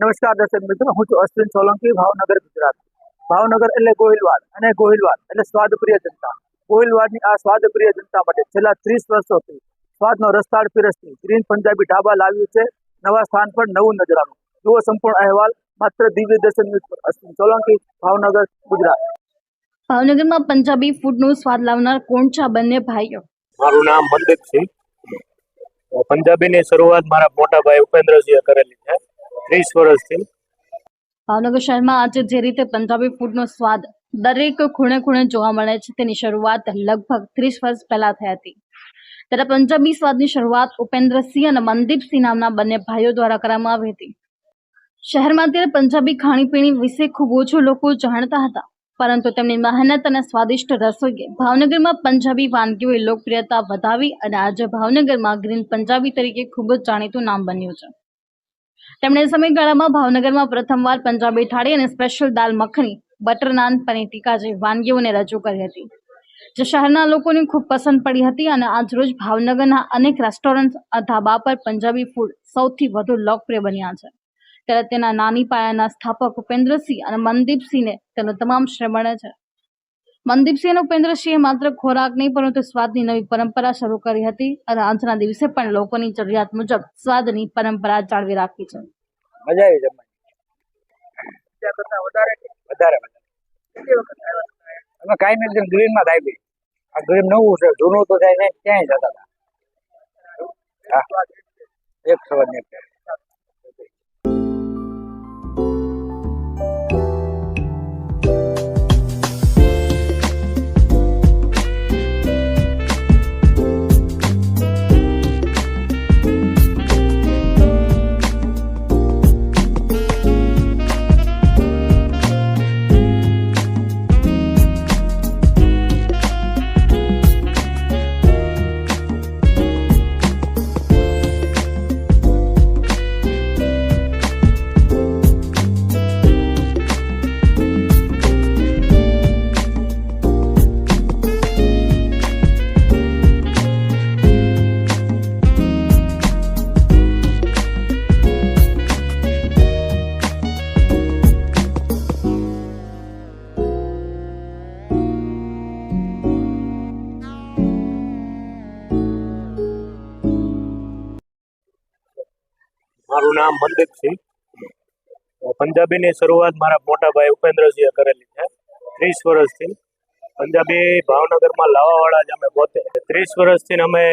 નમસ્કાર દર્શક મિત્રો હું છું અશ્વિન સોલંકી ભાવનગર ગુજરાત. ભાવનગર એટલે ગોહિલવાડ અને ગોહિલવાડ એટલે સ્વાદપ્રિય જનતા. ગોહિલવાડની આ સ્વાદપ્રિય જનતા માટે છેલ્લા ત્રીસ વર્ષોથી સ્વાદનો રસ્તાળ પીરસતી ગ્રીન પંજાબી ઢાબા લાવ્યું છે. નવા સ્થાન પર નવું નજરાનું જુઓ સંપૂર્ણ અહેવાલ માત્ર દિવ્ય દર્શન ન્યૂઝ પર. અશ્વિન સોલંકી ભાવનગર ગુજરાત. ભાવનગરમાં પંજાબી ફૂડનો સ્વાદ લાવનાર કોણ છે આ બંને ભાઈઓ? મારું નામ મનદીપસિંહ. પંજાબીની શરૂઆત મારા મોટા ભાઈ ઉપેન્દ્રસિંહે કરેલી છે. ત્રીસ વર્ષથી ભાવનગર શહેરમાં આજે જે રીતે પંજાબી ફૂડનો સ્વાદ દરેક ખૂણે ખૂણે જોવા મળે છે, તેની શરૂઆત લગભગ ત્રીસ વર્ષ પહેલા થઈ હતી. ત્યારે પંજાબી સ્વાદની શરૂઆત ઉપેન્દ્રસિંહ અને મનદીપસિંહ નામના બંને ભાઈઓ દ્વારા કરવામાં આવી હતી. શહેરમાં ત્યારે પંજાબી ખાણીપીણી વિશે ખૂબ ઓછું લોકો જાણતા હતા, પરંતુ તેમની મહેનત અને સ્વાદિષ્ટ રસોઈએ ભાવનગરમાં પંજાબી વાનગીઓએ લોકપ્રિયતા વધાવી અને આજે ભાવનગરમાં ગ્રીન પંજાબી તરીકે ખૂબ જ જાણીતું નામ બન્યું છે. તેમણે સમયગાળામાં ભાવનગરમાં પ્રથમવાર પંજાબી થાળી અને સ્પેશિયલ દાલ મખની બટર નાન પનીર ટીકા જેવી વાનગીઓને રજૂ કરી હતી. જે શહેરના લોકોને ખૂબ પસંદ પડી હતી અને આજરોજ ભાવનગરના અનેક રેસ્ટોરન્ટ ધાબા પર પંજાબી ફૂડ સૌથી વધુ લોકપ્રિય બન્યા છે. ત્યારે તેના નાની પાયાના સ્થાપક ઉપેન્દ્રસિંહ અને મનદીપસિંહને તેનો તમામ શ્રેય મળે છે. મનદીપસિંહ ઉપેન્દ્રસિંહે માત્ર ખોરાક નહીં, પરંતુ સ્વાદની નવી પરંપરા શરૂ કરી હતી અને આજના દિવસે પણ લોકોની જરૂરિયાત મુજબ સ્વાદની પરંપરા જાળવી રાખી છે. જૂનું તો થાય ને, ક્યાંય જતા એક સવાર મારું નામ મનદીપસિંહ પંજાબીની શરૂઆત મારા મોટા ભાઈ ઉપેન્દ્રસિંહે કરેલી છે. ત્રીસ વર્ષથી. પંજાબી ભાવનગરમાં લાવાવાળા જ અમે પોતે. ત્રીસ વર્ષથી અમે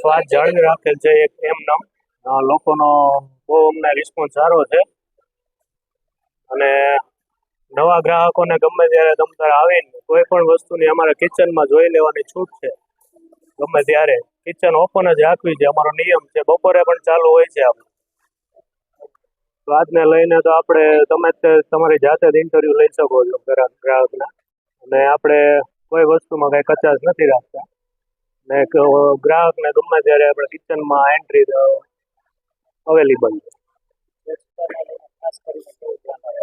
સ્વાદ જાળવી રાખેલ છે એક એમ નામ. લોકોનો બહુ અમને રિસ્પોન્સ સારો છે. અને નવા ગ્રાહકોને ગમે ત્યારે તારે આવીને કોઈ પણ વસ્તુની અમારા કિચનમાં જોઈ લેવાની છૂટ છે. ગમે ત્યારે. કિચન ઓપન જ રાખવી છે. અમારો નિયમ છે. બપોરે પણ ચાલુ હોય છે આપણે. સ્વાદને લઈને તો આપણે તમે જ તમારી જાતે જ ઇન્ટરવ્યુ લઈ શકો છો ગ્રાહક ગ્રાહકના. અને આપણે કોઈ વસ્તુમાં કાંઈ કચાશ નથી રાખતા. ને ગ્રાહકને ગમે ત્યારે આપણે કિચનમાં એન્ટ્રી અવેલેબલ છે.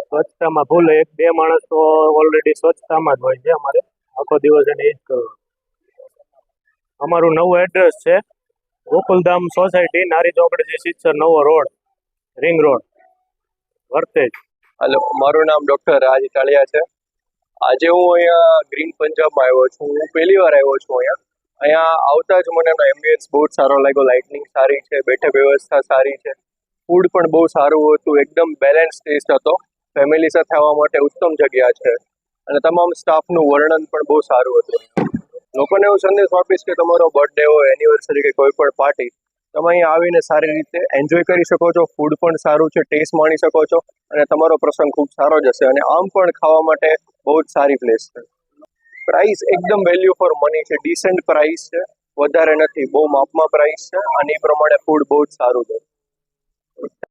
સ્વચ્છતામાં ભૂલે એક, બે માણસ તો ઓલરેડી સ્વચ્છતામાં જ હોય છે અમારે. આખો દિવસ એને એ જ કરવાનું અમારું નવું એડ્રેસ છે ગોકુલધામ સોસાયટી નારી ચોકડીથી સિત્સર નવો road ring road Vartej hello, મારું નામ ડૉક્ટર રાજ ઇટાલિયા છે. આજે હું અહીંયા ગ્રીન પંજાબમાં આવ્યો છું. હું પહેલી વાર આવ્યો છું અહીંયા. અહીંયા આવતા જ મને એનો એમ્બિયન્સ બહુ જ સારો લાગ્યો. લાઇટનિંગ સારી છે, બેઠક વ્યવસ્થા સારી છે. ફૂડ પણ બહુ સારું હતું. એકદમ બેલેન્સ ટેસ્ટ હતો. ફેમિલી સાથે આવવા માટે ઉત્તમ જગ્યા છે. અને તમામ સ્ટાફનું વર્ણન પણ બહુ સારું હતું. લોકોને એવો સંદેશ આપીશ કે તમારો બર્થડે હોય એનિવર્સરી કે કોઈ પણ પાર્ટી તમે અહીંયા આવીને સારી રીતે એન્જોય કરી શકો છો. ફૂડ પણ સારું છે ટેસ્ટ માણી શકો છો અને તમારો પ્રસંગ ખૂબ સારો જશે અને આમ પણ ખાવા માટે બહુ જ સારી પ્લેસ છે. પ્રાઇસ એકદમ વેલ્યુ ફોર મની છે. ડિસેન્ટ પ્રાઇસ છે. વધારે નથી, બહુ માપમાં પ્રાઇસ છે. અને એ પ્રમાણે ફૂડ બહુ જ સારું છે.